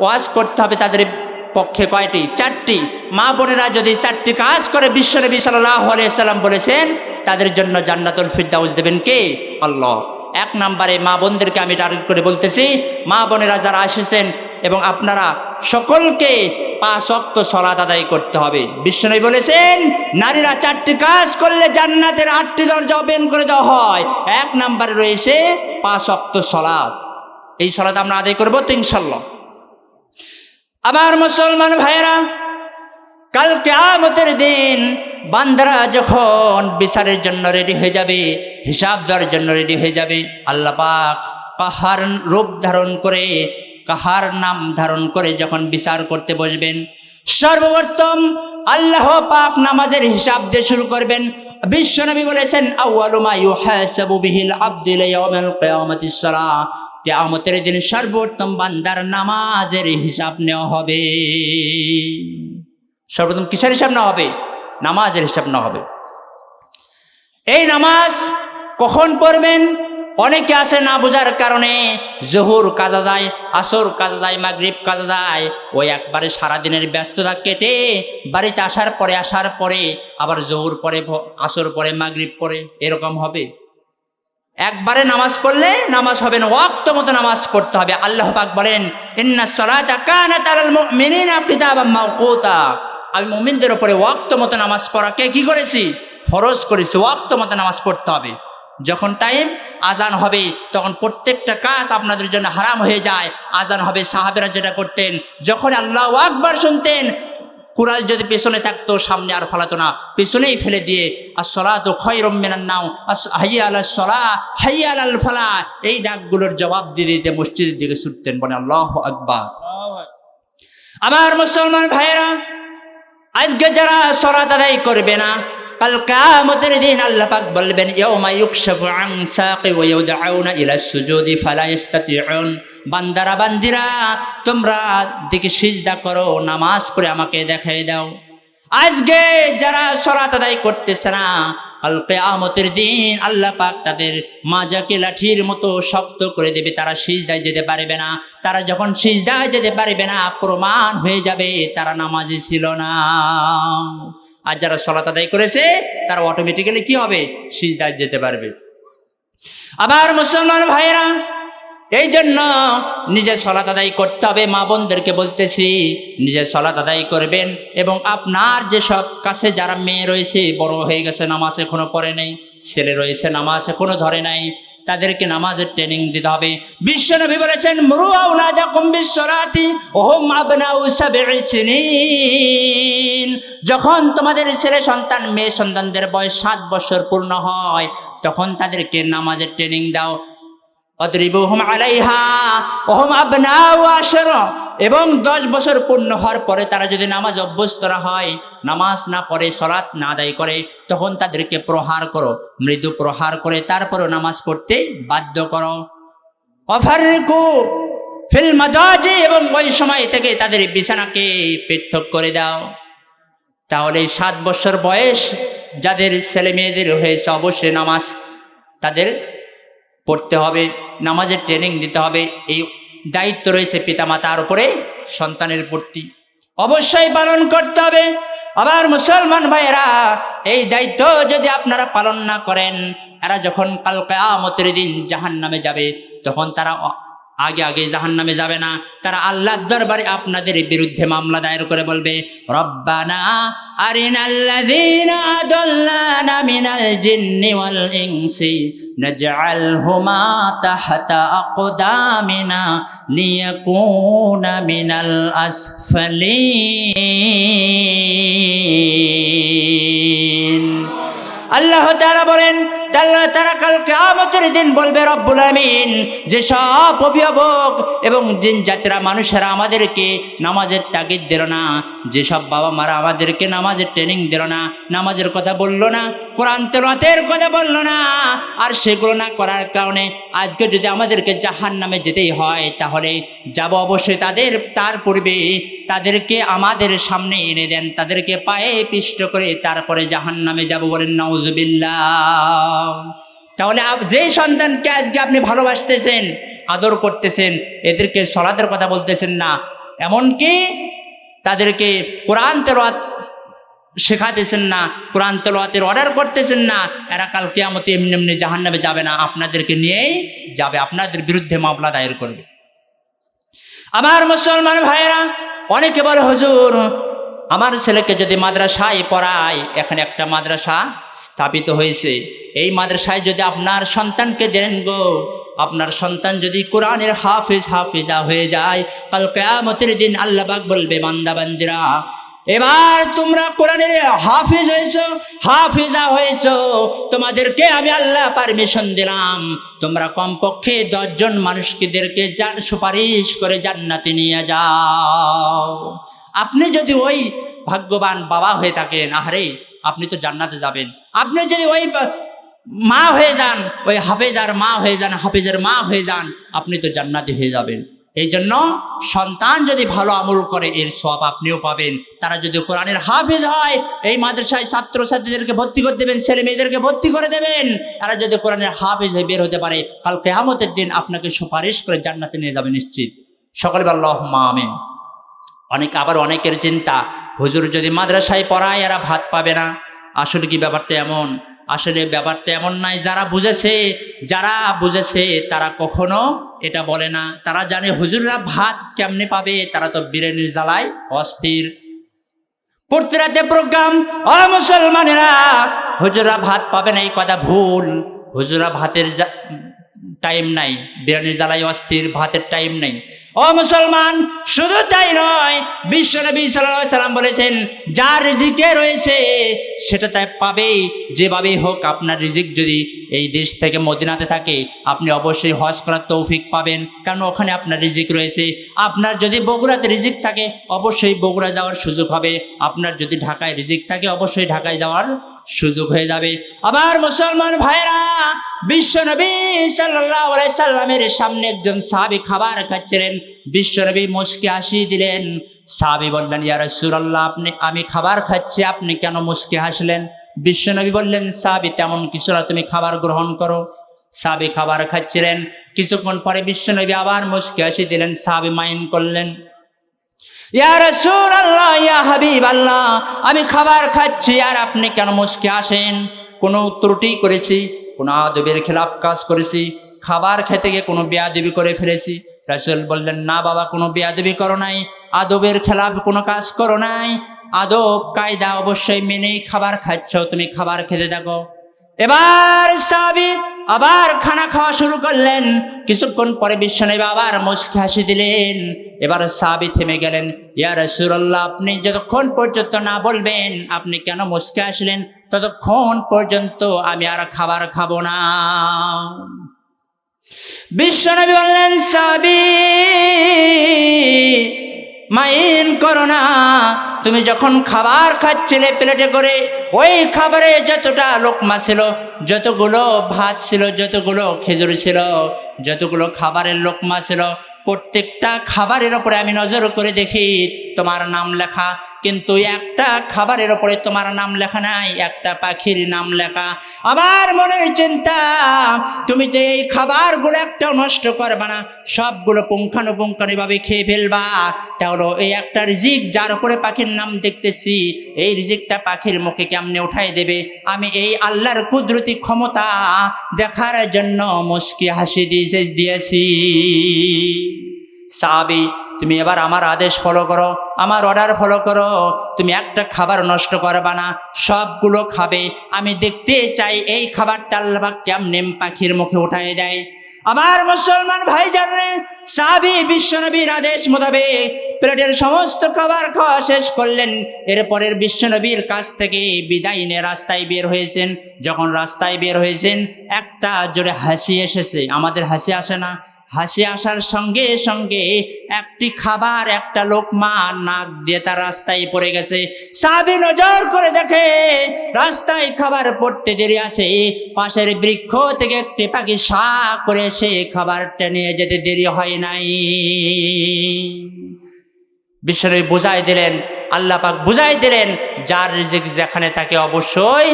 ওয়াজ করতে হবে তাদের পক্ষে কয়টি? চারটি। মা বোনেরা যদি চারটি কাজ করে বিশ্বনবী সাল্লাহ সাল্লাম বলেছেন, তাদের জন্য জান্নাতুল ফিরদাউস দেবেন কে? আল্লাহ। এক নম্বরে মা বোনদেরকে আমি টার্গেট করে বলতেছি, মা বোনেরা যারা এসেছেন এবং আপনারা সকলকে পাঁচ অক্ত সলাত আদায় করতে হবে। বিশ্বনবী বলেছেন, নারীরা চারটি কাজ করলে জান্নাতের আটটি দরজা ওপেন করে দেওয়া হয়। এক নম্বরে রয়েছে পাঁচ অক্ত সলাদ এই সলাত আমরা আদায় করব তো আবার মুসলমান ভাইয়েরা, কাল কেয়ামতের দিন বান্দারা যখন বিচারের জন্য রেডি হয়ে যাবে, হিসাব দেওয়ার জন্য রেডি হয়ে যাবে, আল্লাহ পাক কাহার রূপ ধারণ করে, কাহার নাম ধারণ করে যখন বিচার করতে বসবেন, সর্বপ্রথম আল্লাহ পাক নামাজের হিসাব দিয়ে শুরু করবেন। বিশ্বনবী বলেছেন আউয়ালুমা ইউহাসাবু বিহিল আবদুল ইয়াউমিল কেয়ামতের দিন সর্বোত্তম বান্দার নামাজের হিসাব নেওয়া হবে। সর্বপ্রথম কিসের হিসাব নেওয়া হবে? নামাজের হিসাব নেওয়া হবে। এই নামাজ কখন পড়বেন? অনেকে আছে না বোঝার কারণে জহুর কাজা যায়, আসর কাজা যায়, মাগরিব কাজা যায়, ওই একবারে সারাদিনের ব্যস্ততা কেটে বাড়িতে আসার পরে আসার পরে, আবার জহুর পরে, আসর পরে, মাগরিব পরে, এরকম হবে। একবারে নামাজ পড়লে নামাজ হবে না, ওয়াক্ত মতো নামাজ পড়তে হবে। আল্লাহ পাক বলেন, ইন্না সলাতা কানাত আলাল মুমিনিনা কিতাবাম মাওকুতা। আমি মুমিনদের উপরে ওয়াক্ত মতো নামাজ পড়াকে কি করেছি? ফরজ করেছি, ওয়াক্ত মতো নামাজ পড়তে হবে। যখন টাইম আজান হবে, তখন প্রত্যেকটা কাজ আপনাদের জন্য হারাম হয়ে যায়। আজান হবে, সাহাবেরা যেটা করতেন, যখন আল্লাহ আকবার শুনতেন কুরাল যদি পেছনে থাকতো, সামনে আর ফালাতো না। পেছনেই ফেলে দিয়ে আর সলা তো ক্ষয় রম্মেনার নাও হাইয়া আল সলা হাইয়া আল ফালা এই ডাকগুলোর জবাব দিয়ে দিতে মসজিদের দিকে ছুটতেন, বলে আল্লাহ আকবার। আমার মুসলমান ভাইয়েরা, আজকে যারা সরাত আদায় করবে না কাল কামতের দিন আল্লাহ পাক বলবেন, ইয়াউমা ইউকশাফু আন সাqi ওয়া ইউদআউনা ইলা সুজুদি ফালা ইস্তাতিউন। বান্দারা, বান্দিরা, তোমরা দিকে সিজদা করো, নামাজ পড়ে আমাকে দেখাই দাও। আজকে যারা সরাত আদায় করতেছে না, কাল কেয়ামতের দিন আল্লাহ পাক তাদের মাজাকে লাঠির মতো শক্ত করে দেবে। তারা সিজদায় যেতে পারবে না। তারা যখন সিজদায় যেতে পারবে না, প্রমাণ হয়ে যাবে, তারা নামাজে ছিল না। আর যারা সলাত আদায় করেছে, তারা অটোমেটিক্যালি কি হবে? সিজদায় যেতে পারবে। আবার মুসলমান ভাইয়েরা এই জন্য নিজের সলাত আদায় করতে হবে। মা বোনদেরকে বলতেছি নিজের সলাত আদায় করবেন এবং আপনার যেসব কাছে যারা মেয়ে রয়েছে, বড় হয়ে গেছে, নামাজ এখনও পড়ে নেই, ছেলে রয়েছে, নামাজ এখনও ধরে নাই তাদেরকে নামাজের ট্রেনিং দিতে হবে। বিশ্বনবী বলেছেন যখন তোমাদের ছেলে সন্তান, মেয়ে সন্তানদের বয়স সাত বছর পূর্ণ হয়, তখন তাদেরকে নামাজের ট্রেনিং দাও। অদ্রিবুহুম আলাইহা, ওহম আবনাউ আশর। এবং দশ বছর পূর্ণ হওয়ার পরে তারা যদি নামাজ অভ্যস্ত না হয়, নামাজ না পড়ে, সলাৎ না আদায় করে, তখন তাদেরকে প্রহার করো, মৃদু প্রহার করে তারপরও নামাজ পড়তে বাধ্য করো। অফারিকু ফিল মাদাজি এবং ওই সময় থেকে তাদের বিছানাকে পৃথক করে দাও। তাহলে সাত বছর বয়স যাদের ছেলে মেয়েদের হয়েছে, অবশ্যই নামাজ তাদের পড়তে হবে। নামাজের ট্রেনিং দিতে হবে। এই দায়িত্ব রয়েছে পিতামাতার উপরে, সন্তানের প্রতি। অবশ্যই পালন করতে হবে। আবার মুসলমান ভাইয়েরা, এই দায়িত্ব যদি আপনারা পালন না করেন, এরা যখন কাল কেয়ামতের দিন জাহান নামে যাবে, তখন তারা আগে আগে জাহান নামে যাবে না। তারা আল্লাহর দরবারে আপনাদের বিরুদ্ধে মামলা দায়ের করে বলবে, রব্বানা তাহতা আকদামিনা মিনাল আল্লাহ তারা বলেন তারা তারা কাল কেয়ামতের দিন বলবে, রব্বুল আমিন। যে সব অভিভাবক এবং জিন জাতিরা মানুষেরা আমাদেরকে নামাজের তাগিদ দিল না যেসব বাবা মারা আমাদেরকে নামাজের ট্রেনিং দিল না, নামাজের কথা বলল না, কোরআন তেলাতের কথা বলল না। আর সেগুলো না করার কারণে আজকে যদি আমাদেরকে জাহান নামে যেতেই হয়, তাহলে যাব অবশ্যই তাদের, তার পূর্বে তাদেরকে আমাদের সামনে এনে দেন, তাদেরকে পায়ে পিষ্ট করে তারপরে জাহান নামে যাব বলেন নওজবিল্লাহ তাহলে যেই সন্তানকে আজকে আপনি ভালোবাসতেছেন, আদর করতেছেন, এদেরকে সলাদের কথা বলতেছেন না, এমনকি তাদেরকে কোরআন তেলাওয়াত শেখাতেছেন না, কোরআন তেলাওয়াতের অর্ডার করতেছেন না, এরা কাল কেয়ামতে এমনি এমনি জাহান্নামে যাবে না, আপনাদেরকে নিয়েই যাবে, আপনাদের বিরুদ্ধে মামলা দায়ের করবে। আমার মুসলমান ভাইয়েরা, অনেকে বলে, হুজুর আমার ছেলেকে যদি মাদ্রাসায় পড়ায়, এখানে একটা মাদ্রাসা স্থাপিত হয়েছে। এই মাদ্রাসায় যদি আপনার সন্তানকে দেন গো, আপনার সন্তান যদি কোরআনের হাফিজ হাফিজা হয়ে যায়, কাল কেয়ামতের দিন আল্লাহবাক বলবে, বান্দা, বান্দিরা, এবার তোমরা কোরআনের হাফিজ হয়েছো, হাফিজা হয়েছো, তোমাদেরকে আমি আল্লাহ পারমিশন দিলাম। তোমরা কমপক্ষে দশজন মানুষকেদেরকে সুপারিশ করে জান্নাতে নিয়ে যাও। আপনি যদি ওই ভাগ্যবান বাবা হয়ে থাকেন, আহারে, আপনি তো জান্নাতে যাবেন। আপনি যদি ওই মা হয়ে যান, ওই হাফেজার মা হয়ে যান, হাফেজের মা হয়ে যান, আপনি তো জান্নাতি হয়ে যাবেন। এই জন্য সন্তান যদি ভালো আমল করে, এর সব আপনিও পাবেন। তারা যদি কোরআনের হাফেজ হয়, এই মাদ্রাসায় ছাত্রছাত্রীদেরকে ভর্তি করে দেবেন, ছেলে মেয়েদেরকে ভর্তি করে দেবেন। তারা যদি কোরআনের হাফেজ হয়ে বের হতে পারে, কাল কেয়ামতের দিন আপনাকে সুপারিশ করে জান্নাতে নিয়ে যাবে নিশ্চিত। সকলে আল্লাহ আমিন। অনেক আবার অনেকের চিন্তা, হুজুর যদি মাদ্রাসায় পড়ায় এরা ভাত পাবে না। আসলে কি ব্যাপারটা এমন? আসলে ব্যাপারটা এমন নাই যারা বুঝেছে যারা বুঝেছে তারা কখনো এটা বলে না। তারা জানে হুজুররা ভাত কেমনে পাবে, তারা তো বিরিয়ানির জ্বালায় অস্থির। পড়তে রাতে প্রোগ্রাম, ও মুসলমানেরা হুজুরা ভাত পাবে না, এই কথা ভুল। হুজুরা ভাতের টাইম নাই বিরিয়ানির জ্বালাই অস্থির, ভাতের টাইম নাই। ও মুসলমান, শুধু তাই নয়, বিশ্ব নবী সাল্লাল্লাহু সাল্লাম বলেছেন, যার রিজিকে রয়েছে, সেটা তাই পাবেই যেভাবেই হোক আপনার রিজিক যদি এই দেশ থেকে মদিনাতে থাকে, আপনি অবশ্যই হজ করার তৌফিক পাবেন, কারণ ওখানে আপনার রিজিক রয়েছে। আপনার যদি বগুড়াতে রিজিক থাকে, অবশ্যই বগুড়া যাওয়ার সুযোগ হবে। আপনার যদি ঢাকায় রিজিক থাকে, অবশ্যই ঢাকায় যাওয়ার সুযোগ হয়ে যাবে। আবার মুসলমান ভাইরা বিশ্ব নবী সাল্লামের সামনে একজন সাহাবি খাবার খাচ্ছিলেন। বিশ্ব নবী মুসকে হাসি দিলেন। সাহাবি বললেন, ইয়া রাসূলুল্লাহ, আপনি, আমি খাবার খাচ্ছি, আপনি কেন মুসকে হাসলেন? বিশ্ব নবী বললেন, সাহাবি, তেমন কিছু না, তুমি খাবার গ্রহণ করো। সাহাবি খাবার খাচ্ছিলেন। কিছুক্ষণ পরে বিশ্ব নবী আবার মুসকে হাসি দিলেন। সাহাবি মাইন করলেন ইয়া রাসূলুল্লাহ ইয়া হাবিব আল্লাহ আমি খাবার খাচ্ছি, আর আপনি কেন মুসকে আসেন? কোনো ত্রুটি করেছি, কোনো আদবের খেলাপ কাজ করেছি, খাবার খেতে গিয়ে কোনো বেয়াদবি করে ফেলেছি। রাসূল বললেন, না বাবা, কোনো বেয়াদবি করো নাই, আদবের খেলাপ কোনো কাজ করো নাই, আদব, কায়দা অবশ্যই মেনেই খাবার খাচ্ছ, তুমি খাবার খেতে দেখো এবার সাবি আবার খানা খাওয়া শুরু করলেন। কিছুক্ষণ পরে বিশ্বনবী আবার মুচকি হাসি দিলেন। এবার সাবি থেমে গেলেন। ইয়া রাসূলুল্লাহ, আপনি যতক্ষণ পর্যন্ত না বলবেন, আপনি কেন মুচকি আসলেন ততক্ষণ পর্যন্ত আমি আর খাবার খাব না। বিশ্বনবী বললেন সাবি মাইন করো না। তুমি যখন খাবার খাচ্ছিলে প্লেটে করে, ওই খাবারে যতটা লোকমা ছিল, যতগুলো ভাত ছিল, যতগুলো খেজুর ছিল, যতগুলো খাবারের লোকমা ছিল, প্রত্যেকটা খাবারের ওপরে আমি নজর করে দেখি, তোমার নাম লেখা কিন্তু একটা খাবারের ওপরে তোমার নাম লেখা নাই, একটা পাখির নাম লেখা। আমার মনের চিন্তা, তুমি তো এই খাবারগুলো একটাও নষ্ট করবে না, সবগুলো পুঙ্খানুপুঙ্খানুভাবে খেয়ে ফেলবা। তাহলে এই একটা রিজিক যার উপরে পাখির নাম দেখতেছি, এই রিজিকটা পাখির মুখে কেমনে উঠাই দেবে? আমি এই আল্লাহর কুদরতি ক্ষমতা দেখার জন্য মুস্কি হাসি দিয়েছে দিয়েছি। সাবি তুমি এবার আমার আদেশ ফলো করো, আমার অর্ডার ফলো করো। তুমি একটা খাবার নষ্ট করবা না, সবগুলো খাবে। আমি দেখতে চাই এই খাবারটা আল্লাহ কেমনে পাখির মুখে উঠায় দেয়। আমার মুসলমান ভাই জানে সাবি বিশ্বনবীর আদেশ মোতাবেক প্লেটের সমস্ত খাবার খাওয়া শেষ করলেন। এরপরের বিশ্বনবীর কাছ থেকে বিদায় নিয়ে রাস্তায় বের হয়েছেন। যখন রাস্তায় বের হয়েছেন, একটা জোরে হাসি এসেছে। আমাদের হাসি আসে না। হাসি আসার সঙ্গে সঙ্গে একটি খাবার, একটা লোকমা নাক দিয়ে তার রাস্তায় পড়ে গেছে। সাবি নজর করে দেখে, রাস্তায় খাবার পড়তে দেরি আছে। পাশের বৃক্ষ থেকে একটি পাখি সা করে সে খাবারটা নিয়ে যেতে দেরি হয় নাই। বিশ্বনবী বুঝাই দিলেন, আল্লাহ পাক বুঝাই দিলেন, যার যেখানে থাকে অবশ্যই